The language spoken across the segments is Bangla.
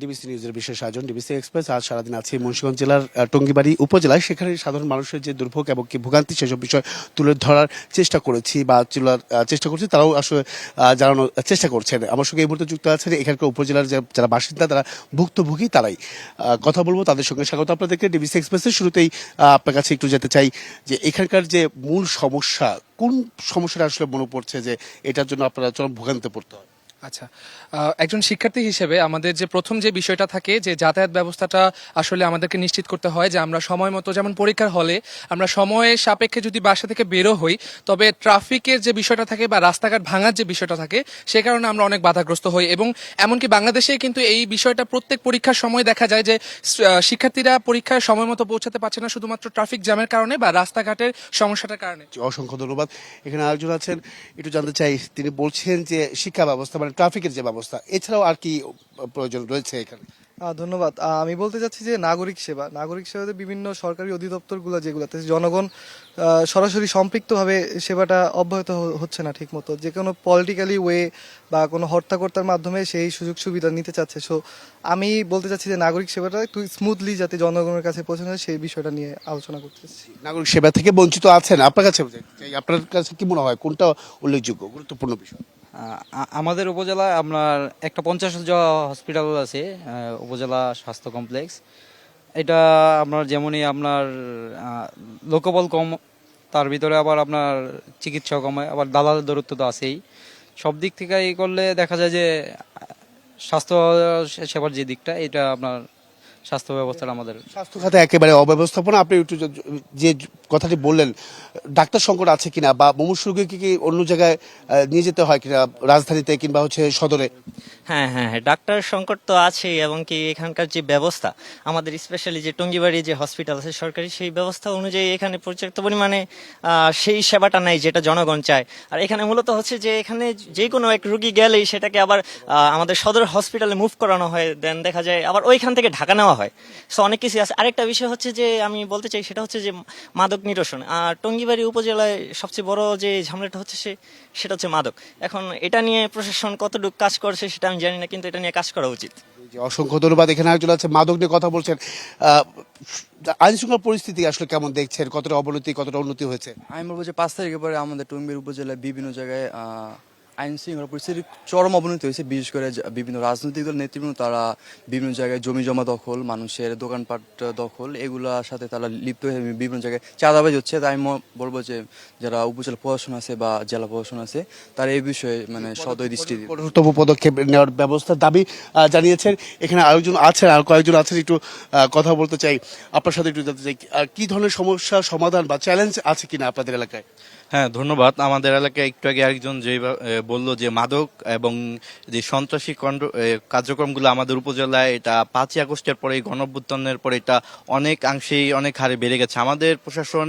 ডিবিসি নিউজের বিশেষ আয়োজন, ডিবিসি এক্সপ্রেস। আজ সারাদিন আছে মুন্সিগঞ্জ জেলার টঙ্গিবাড়ি উপজেলায়। সেখানে সাধারণ মানুষের যে দুর্ভোগ এবং কি ভোগান্তি, সেসব বিষয় তুলে ধরার চেষ্টা করেছি বা তোলার চেষ্টা করছি। তারাও আসলে জানানোর চেষ্টা করছেন। আমার সঙ্গে এই মুহূর্তে যুক্ত আছেন এখানকার উপজেলার যারা বাসিন্দা, তারা ভুক্তভোগী, তারাই। কথা বলব তাদের সঙ্গে। স্বাগত আপনাদেরকে ডিবিসি এক্সপ্রেসের শুরুতেই আপনার কাছে একটু যেতে চাই যে, এখানকার যে মূল সমস্যা, কোন সমস্যাটা আসলে মনে পড়ছে যে, এটার জন্য আপনারা চরম ভোগান্তি পড়তে হয় আচ্ছা একজন শিক্ষার্থী হিসেবে আমাদের যে প্রথম যে বিষয়টা থাকে যে যাতায়াত ব্যবস্থাটা আসলে আমাদেরকে নিশ্চিত করতে হয় যে আমরা সময় মতো, যেমন পরীক্ষার হলে আমরা সময়ের সাপেক্ষে যদি বাসা থেকে বেরো হই, তবে ট্রাফিকের যে বিষয়টা থাকে বা রাস্তাঘাট ভাঙার যে বিষয়টা থাকে, সে কারণে আমরা অনেক বাধাগ্রস্ত হই এবং এমনকি বাংলাদেশে কিন্তু এই বিষয়টা প্রত্যেক পরীক্ষার সময় দেখা যায় যে শিক্ষার্থীরা পরীক্ষায় সময় মতো পৌঁছাতে পারছে না শুধুমাত্র ট্রাফিক জ্যামের কারণে বা রাস্তাঘাটের সমস্যাটার কারণে। অসংখ্য ধন্যবাদ। এখানে আরেকজন আছেন, একটু জানতে চাই, তিনি বলছেন যে শিক্ষা ব্যবস্থা মানে ট্রাফিকের যে ব্যবস্থা এছাড়াও আর কি প্রয়োজন রয়েছে এখানে? ধন্যবাদ। আমি বলতে চাচ্ছি যে নাগরিক সেবা নাগরিক সেবাতে বিভিন্ন সরকারি অধিদপ্তরগুলো যেগুলোতে জনগণ সরাসরি সম্পৃক্তভাবে সেবাটা অব্যাহত হচ্ছে না ঠিকমতো। যে কোনো পলিটিক্যালি ওয়ে বা কোনো হর্তাকর্তার মাধ্যমে সেই সুযোগ সুবিধা নিতে চাচ্ছে। সো আমি বলতে চাচ্ছি যে নাগরিক সেবাটা একটু স্মুথলি যাতে জনগণের কাছে পৌঁছানো যায় সেই বিষয়টা নিয়ে আলোচনা করতেছি নাগরিক সেবা থেকে বঞ্চিত আছেন আপনার কাছে আপনার কাছে কি মনে হয় কোনটা উল্লেখযোগ্য গুরুত্বপূর্ণ বিষয়? আমাদের উপজেলায় আপনার একটা পঞ্চাশ হসপিটাল আছে উপজেলা স্বাস্থ্য কমপ্লেক্স এটা আপনার যেমনই আপনার লোকবল কম, তার ভিতরে আবার আপনার চিকিৎসা কম আবার দালাল দূরত্ব তো আছেই। সব দিক থেকে করলে দেখা যায় যে স্বাস্থ্য সেবার যে দিকটা, এটা আপনার স্বাস্থ্য ব্যবস্থাটা আমাদের স্বাস্থ্য খাতে একেবারে অব্যবস্থাপনা। আপনি একটু যে- কথাটি বললেন ডাক্তার সংকট আছে কিনা বা মুমূর্ষ রোগীকে কি অন্য জায়গায় নিয়ে যেতে হয় কিনা রাজধানীতে কিংবা হচ্ছে সদরে? হ্যাঁ হ্যাঁ হ্যাঁ ডাক্তার সংকট তো আছেই এবং কি এখানকার যে ব্যবস্থা আমাদের স্পেশালি যে টঙ্গিবাড়ি যে হসপিটাল আছে সরকারি সেই ব্যবস্থা অনুযায়ী এখানে পর্যাপ্ত পরিমাণে সেই সেবাটা নাই যেটা জনগণ চায়। আর এখানে মূলত হচ্ছে যে এখানে যে কোনো এক রুগী গেলেই সেটাকে আবার আমাদের সদর হসপিটালে মুভ করানো হয় দেন দেখা যায় আবার ওইখান থেকে ঢাকা নেওয়া হয়। সো অনেক কিছু আছে। আরেকটা বিষয় হচ্ছে যে আমি বলতে চাই সেটা হচ্ছে যে মাদক নিরসন। আর টঙ্গিবাড়ি উপজেলায় সবচেয়ে বড় যে ঝামেলাটা হচ্ছে সে সেটা হচ্ছে মাদক। এখন এটা নিয়ে প্রশাসন কতটুকু কাজ করছে সেটা আমি জানি না কিন্তু এটা নিয়ে কাজ করা উচিত। যে অসংখ্য ধন্যবাদ। এখানে একজন আছে মাদক নিয়ে কথা বলছেন। আইন শৃঙ্খলা পরিস্থিতি আসলে কেমন দেখছেন? কতটা অবনতি কতটা উন্নতি হয়েছে? আমি বলব যে পাঁচ তারিখের পরে আমাদের টঙ্গীর উপজেলায় বিভিন্ন জায়গায় আহ, আইন শৃঙ্খলা পরিস্থিতির চরম অবনতি হয়েছে। বিশেষ করে বিভিন্ন রাজনৈতিক দল নেতৃবৃন্দ তারা বিভিন্ন জায়গায় জমি জমা দখল মানুষের দোকানপাট দখল এগুলোর সাথে তারা লিপ্ত হয়ে বিভিন্ন জায়গায় চাঁদাবাজ হচ্ছে। তাই আমি বলব যে যারা উপজেলা প্রশাসন আছে বা জেলা প্রশাসন আছে তারা এই বিষয়ে মানে সদয় দৃষ্টি কঠোরতম পদক্ষেপ নেওয়ার ব্যবস্থার দাবি জানিয়েছেন। এখানে আরেকজন আছেন আর কয়েকজন আছেন একটু কথা বলতে চাই। আপনার সাথে একটু জানতে চাই কি ধরনের সমস্যা সমাধান বা চ্যালেঞ্জ আছে কিনা আপনাদের এলাকায়? হ্যাঁ ধন্যবাদ। আমাদের এলাকায় একটু আগে আরেকজন যে বলল যে মাদক এবং যে সন্ত্রাসী কার্যক্রমগুলো আমাদের উপজেলায় এটা পাঁচই আগস্টের পরে গণঅভ্যুত্থানের পরে এটা অনেক অংশেই অনেক হারে বেড়ে গেছে। আমাদের প্রশাসন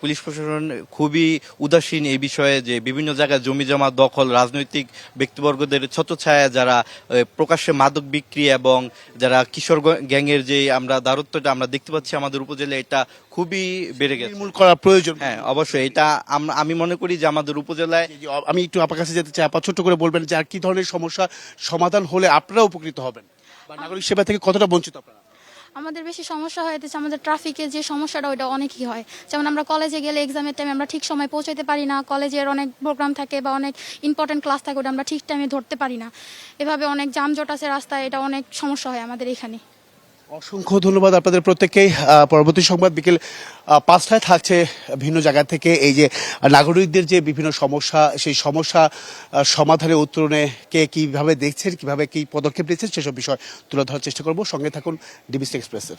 পুলিশ প্রশাসন খুবই উদাসীন এই বিষয়ে যে বিভিন্ন জায়গায় জমি জমা দখল, রাজনৈতিক ব্যক্তিবর্গদের ছত্রছায়া যারা প্রকাশ্যে মাদক বিক্রি এবং যারা কিশোর গ্যাংয়ের যে আমরা দারুত্বটা আমরা দেখতে পাচ্ছি আমাদের উপজেলায়, এটা খুবই বেড়ে গেছে। নির্মূল করা প্রয়োজন। হ্যাঁ অবশ্যই। এটা আম- আমি মনে করি যে আমাদের উপজেলায় আমি একটু আপনার কাছে যেতে চাই। আপা ছোট্ট করে বলবেন যে আর কি ধরনের সমস্যা সমাধান হলে আপনারা উপকৃত হবেন? বা নাগরিক সেবা থেকে কতটা বঞ্চিত আপনারা? আমাদের বেশি সমস্যা হয়েছে আমাদের ট্রাফিকের যে সমস্যাটা ওইটা অনেকই হয়। যেমন আমরা কলেজে গেলে এক্সামের টাইমে আমরা ঠিক সময় পৌঁছাতে পারি না। কলেজের অনেক প্রোগ্রাম থাকে বা অনেক ইম্পর্টেন্ট ক্লাস থাকে ওটা আমরা ঠিক টাইমে ধরতে পারি না। এভাবে অনেক যানজট আছে রাস্তায় এটা অনেক সমস্যা হয় আমাদের এখানে। অসংখ্য ধন্যবাদ আপনাদের প্রত্যেককেই। পরবর্তী সংবাদ বিকেল পাঁচটায় থাকছে ভিন্ন জায়গা থেকে এই যে নাগরিকদের যে বিভিন্ন সমস্যা, সেই সমস্যা সমাধানের সমাধানে, উত্তরণে কে কীভাবে দেখছেন, কীভাবে কী পদক্ষেপ নিচ্ছেন, সেসব বিষয় তুলে ধরার চেষ্টা করব। সঙ্গে থাকুন ডিবিসি এক্সপ্রেসের।